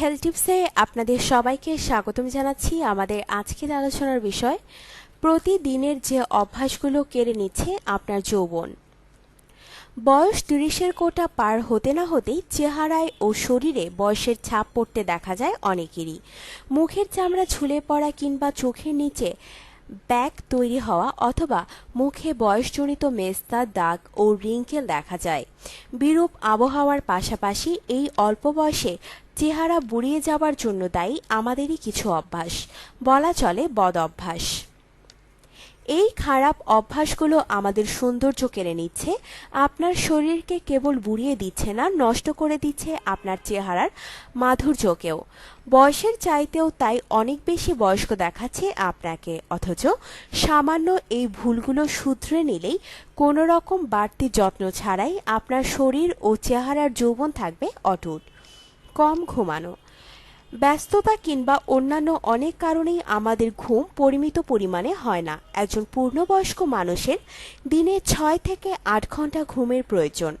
Health টিপসে আপনাদের সবাইকে স্বাগতম জানাচ্ছি আমাদের আজকের আলোচনার বিষয়, প্রতিদিনের যে অভ্যাসগুলো কেড়ে নিচ্ছে আপনার যৌবন। বয়স তিরিশের কোটা পার হতে না হতেই চেহারায় ও শরীরে বয়সের ছাপ পড়তে দেখা যায় অনেকেরই। মুখের চামড়া ঝুলে পড়া কিংবা চোখের নিচে ব্যাগ তৈরি হওয়া অথবা মুখে বয়সজনিত মেস্তা, দাগ ও রিঙ্কেল দেখা যায়। বিরূপ আবহাওয়ার পাশাপাশি এই অল্প বয়সে চেহারা বুড়িয়ে যাওয়ার জন্য দায়ী আমাদেরই কিছু অভ্যাস। বলা চলে বদ অভ্যাস। এই খারাপ অভ্যাসগুলো আমাদের সৌন্দর্য কেড়ে নিচ্ছে, আপনার শরীরকে কেবল বুড়িয়ে দিচ্ছে না, নষ্ট করে দিচ্ছে আপনার চেহারার মাধুর্যকেও। বয়সের চাইতেও তাই অনেক বেশি বয়স্ক দেখাচ্ছে আপনাকে, অথচ সামান্য এই ভুলগুলো শুধরে নিলেই কোনো রকম বাড়তি যত্ন ছাড়াই আপনার শরীর ও চেহারার যৌবন থাকবে অটুট। কম ঘুমানো। ব্যস্ততা কিংবা অন্যান্য অনেক কারণেই আমাদের ঘুম পরিমিত পরিমাণে হয় না। একজন পূর্ণবয়স্ক মানুষের দিনে ছয় থেকে আট ঘণ্টা ঘুমের প্রয়োজন।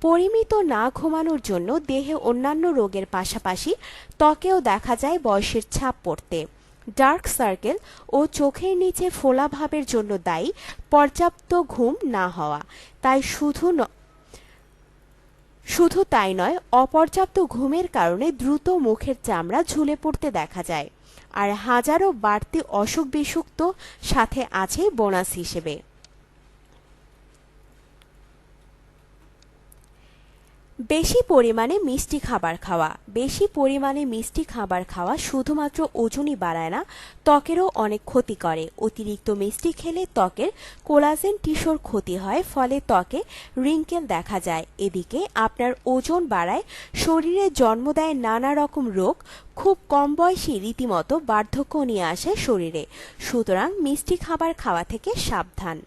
পরিমিত না ঘুমানোর জন্য দেহে অন্যান্য রোগের পাশাপাশি ত্বকেও দেখা যায় বয়সের ছাপ পড়তে। ডার্ক সার্কেল ও চোখের নিচে ফোলাভাবের জন্য দায়ী পর্যাপ্ত ঘুম না হওয়া। তাই শুধু শুধু তাই নয়, অপর্যাপ্ত ঘুমের কারণে দ্রুত মুখের চামড়া ঝুলে পড়তে দেখা যায়। আর হাজারো বাড়তি অসুখ বিসুখ তো সাথে আছে বোনাস হিসেবে। বেশি পরিমাণে মিষ্টি খাবার খাওয়া। বেশি পরিমাণে মিষ্টি খাবার খাওয়া শুধুমাত্র ওজনই বাড়ায় না, ত্বকেরও অনেক ক্ষতি করে। অতিরিক্ত মিষ্টি খেলে ত্বকের কোলাজেন টিস্যুর ক্ষতি হয়, ফলে ত্বকে রিঙ্কেল দেখা যায়। এদিকে আপনার ওজন বাড়ায়, শরীরে জন্ম দেয় নানা রকম রোগ, খুব কম বয়সী রীতিমতো বার্ধক্য নিয়ে আসে শরীরে। সুতরাং মিষ্টি খাবার খাওয়া থেকে সাবধান।